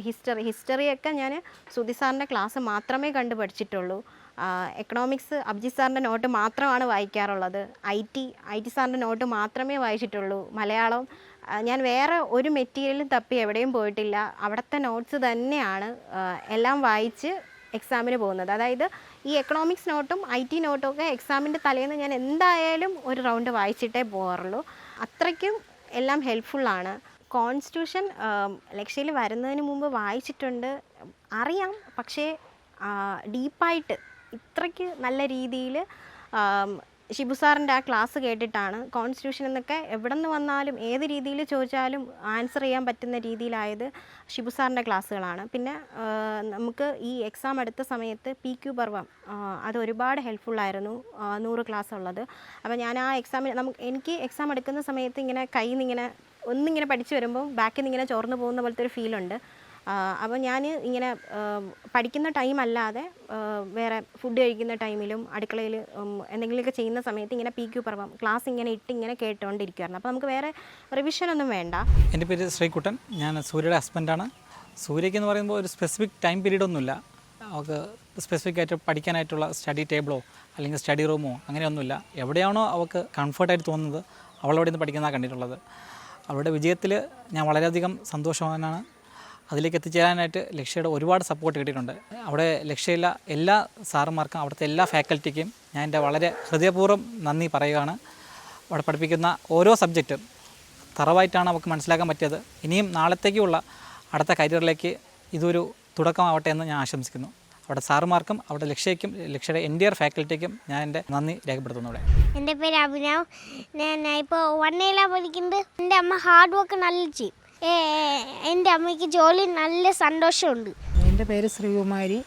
ഹിസ്റ്ററി ഹിസ്റ്ററിയൊക്കെ ഞാൻ സുധി സാറിന്റെ ക്ലാസ് മാത്രമേ കണ്ടു പഠിച്ചിട്ടുള്ളൂ എക്കണോമിക്സ് അബ്ജി സാറിന്റെ നോട്ട് മാത്രമാണ് വായിക്കാറുള്ളത്. ഐ ടി ഐ ടി സാറിന്റെ നോട്ട് മാത്രമേ വായിച്ചിട്ടുള്ളൂ. മലയാളം ഞാൻ വേറെ ഒരു മെറ്റീരിയലും തപ്പി എവിടെയും പോയിട്ടില്ല. അവിടുത്തെ നോട്ട്സ് തന്നെയാണ് എല്ലാം വായിച്ച് എക്സാമിന് പോകുന്നത്. അതായത് ഈ എക്കണോമിക്സ് നോട്ടും ഐ ടി നോട്ടും ഒക്കെ എക്സാമിന്റെ തലേന്ന് ഞാൻ എന്തായാലും ഒരു റൗണ്ട് വായിച്ചിട്ടേ പോകാറുള്ളൂ. അത്രയ്ക്കും എല്ലാം ഹെൽപ്ഫുള്ളാണ് കോൺസ്റ്റിറ്റ്യൂഷൻ ലക്ഷ്യയിൽ വരുന്നതിന് മുമ്പ് വായിച്ചിട്ടുണ്ട്. അറിയാം. പക്ഷേ ഡീപ്പായിട്ട് ഇത്രയ്ക്ക് നല്ല രീതിയിൽ ഷിബു സാറിന്റെ ആ ക്ലാസ് കേട്ടിട്ടാണ് കോൺസ്റ്റിറ്റ്യൂഷൻ എന്നൊക്കെ എവിടെ നിന്ന് വന്നാലും ഏത് രീതിയിൽ ചോദിച്ചാലും ആൻസർ ചെയ്യാൻ പറ്റുന്ന രീതിയിലായത് ഷിബു സാറിന്റെ ക്ലാസ്സുകളാണ്. പിന്നെ നമുക്ക് ഈ എക്സാം എടുത്ത സമയത്ത് പി ക്യു പർവം അത് ഒരുപാട് ഹെൽപ്ഫുള്ളായിരുന്നു നൂറ് ക്ലാസ് ഉള്ളത്. അപ്പോൾ ഞാൻ ആ എക്സാമിന് നമുക്ക് എനിക്ക് എക്സാം എടുക്കുന്ന സമയത്ത് ഇങ്ങനെ കയ്യിൽ നിന്ന് ഇങ്ങനെ ഒന്നിങ്ങനെ പഠിച്ചു വരുമ്പോൾ ബാക്കിൽ നിന്ന് ഇങ്ങനെ ചോർന്നു പോകുന്ന പോലത്തെ ഒരു ഫീലുണ്ട്. അപ്പോൾ ഞാൻ ഇങ്ങനെ പഠിക്കുന്ന ടൈം അല്ലാതെ വേറെ ഫുഡ് കഴിക്കുന്ന ടൈമിലും അടുക്കളയിൽ എന്തെങ്കിലുമൊക്കെ ചെയ്യുന്ന സമയത്ത് ഇങ്ങനെ പി ക്യു പർവം ക്ലാസ് ഇങ്ങനെ ഇട്ട് ഇങ്ങനെ കേട്ടുകൊണ്ടിരിക്കുമായിരുന്നു അപ്പോൾ നമുക്ക് വേറെ റിവിഷനൊന്നും വേണ്ട. എന്റെ പേര് ശ്രീകുട്ടൻ. ഞാൻ സൂര്യയുടെ ഹസ്ബൻഡാണ് സൂര്യയ്ക്ക് എന്ന് പറയുമ്പോൾ ഒരു സ്പെസിഫിക് ടൈം പീരീഡ് ഒന്നുമില്ല. അവർക്ക് സ്പെസിഫിക് ആയിട്ട് പഠിക്കാനായിട്ടുള്ള സ്റ്റഡി ടേബിളോ അല്ലെങ്കിൽ സ്റ്റഡി റൂമോ അങ്ങനെയൊന്നുമില്ല എവിടെയാണോ അവൾക്ക് കംഫർട്ടായിട്ട് തോന്നുന്നത് അവളവിടെ നിന്ന് പഠിക്കുന്നതാണ് കണ്ടിട്ടുള്ളത്. അവളുടെ വിജയത്തിൽ ഞാൻ വളരെയധികം സന്തോഷവാനാണ്. അതിലേക്ക് എത്തിച്ചേരാനായിട്ട് ലക്ഷ്യയുടെ ഒരുപാട് സപ്പോർട്ട് കിട്ടിയിട്ടുണ്ട്. അവിടെ ലക്ഷ്യയില്ല എല്ലാ സാറുമാർക്കും അവിടുത്തെ എല്ലാ ഫാക്കൽറ്റിക്കും ഞാൻ എന്റെ വളരെ ഹൃദയപൂർവം നന്ദി പറയുകയാണ്. അവിടെ പഠിപ്പിക്കുന്ന ഓരോ സബ്ജക്റ്റും തറവായിട്ടാണ് നമുക്ക് മനസ്സിലാക്കാൻ പറ്റിയത്. ഇനിയും നാളത്തേക്കുള്ള അടുത്ത കരിയറിലേക്ക് ഇതൊരു തുടക്കമാവട്ടെ എന്ന് ഞാൻ ആശംസിക്കുന്നു. അവിടെ സാറുമാർക്കും അവിടെ ലക്ഷ്യയ്ക്കും ലക്ഷ്യയുടെ എന്റെ ഫാക്കൽറ്റിക്കും ഞാൻ എന്റെ നന്ദി രേഖപ്പെടുത്തുന്നു ഇവിടെ. എന്റെ പേര് അഭിനവ്. ഞാൻ ഇപ്പോൾ വൺ ഇയറിലാണ് പഠിക്കുന്നത്. എന്റെ അമ്മ ഹാർഡ് വർക്ക് നല്ല ചെയ്യും. എന്റെ അമ്മയ്ക്ക് ജോലി നല്ല സന്തോഷമുണ്ട്. എന്റെ പേര് ശ്രീകുമാരി.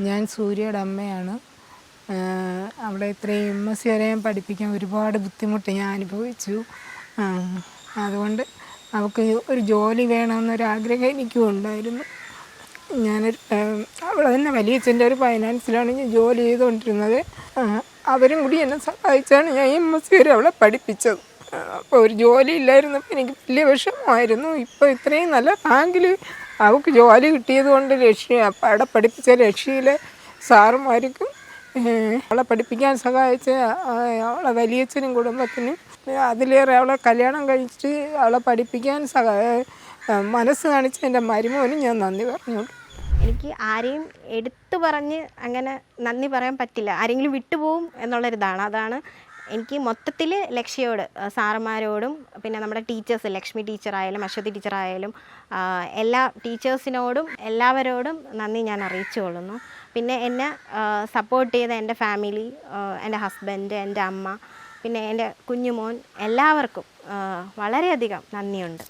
ഞാൻ സൂര്യയുടെ അമ്മയാണ്. അവിടെ ഇത്രയും എം എസ് സി വരെയും പഠിപ്പിക്കാൻ ഒരുപാട് ബുദ്ധിമുട്ട് ഞാൻ അനുഭവിച്ചു. അതുകൊണ്ട് അവൾക്ക് ഒരു ജോലി വേണമെന്നൊരാഗ്രഹം എനിക്കും ഉണ്ടായിരുന്നു. ഞാനൊരു അവൾ തന്നെ വലിയച്ഛന്റെ ഒരു ഫൈനാൻസിലാണ് ഞാൻ ജോലി ചെയ്തുകൊണ്ടിരുന്നത്. അവരും കൂടി എന്നെ സഹായിച്ചാണ് ഞാൻ എം എസ് സി വരെ അവളെ പഠിപ്പിച്ചത്. അപ്പോൾ ഒരു ജോലി ഇല്ലായിരുന്നപ്പോൾ എനിക്ക് വലിയ വിഷമമായിരുന്നു. ഇപ്പോൾ ഇത്രയും നല്ല ബാങ്കിൽ അവൾക്ക് ജോലി കിട്ടിയത് കൊണ്ട് ലക്ഷ്യ അവിടെ പഠിപ്പിച്ച ലക്ഷ്യയിലെ സാറുമാർക്കും അവളെ പഠിപ്പിക്കാൻ സഹായിച്ച അവളെ വലിയച്ഛനും കുടുംബത്തിനും അതിലേറെ അവളെ കല്യാണം കഴിച്ചിട്ട് അവളെ പഠിപ്പിക്കാൻ സഹായ മനസ്സ് കാണിച്ച എന്റെ മരുമോനും ഞാൻ നന്ദി പറഞ്ഞു എനിക്ക് ആരെയും എടുത്തു പറഞ്ഞ് അങ്ങനെ നന്ദി പറയാൻ പറ്റില്ല. ആരെങ്കിലും വിട്ടുപോകും എന്നുള്ളൊരിതാണ്. അതാണ് എനിക്ക് മൊത്തത്തിൽ ലക്ഷ്യയോട് സാറന്മാരോടും പിന്നെ നമ്മുടെ ടീച്ചേഴ്സ് ലക്ഷ്മി ടീച്ചറായാലും അശ്വതി ടീച്ചറായാലും എല്ലാ ടീച്ചേഴ്സിനോടും എല്ലാവരോടും നന്ദി ഞാൻ അറിയിച്ചുകൊള്ളുന്നു. പിന്നെ എന്നെ സപ്പോർട്ട് ചെയ്ത എന്റെ ഫാമിലി എന്റെ ഹസ്ബൻഡ് എന്റെ അമ്മ പിന്നെ എന്റെ കുഞ്ഞുമോൻ എല്ലാവർക്കും വളരെയധികം നന്ദിയുണ്ട്.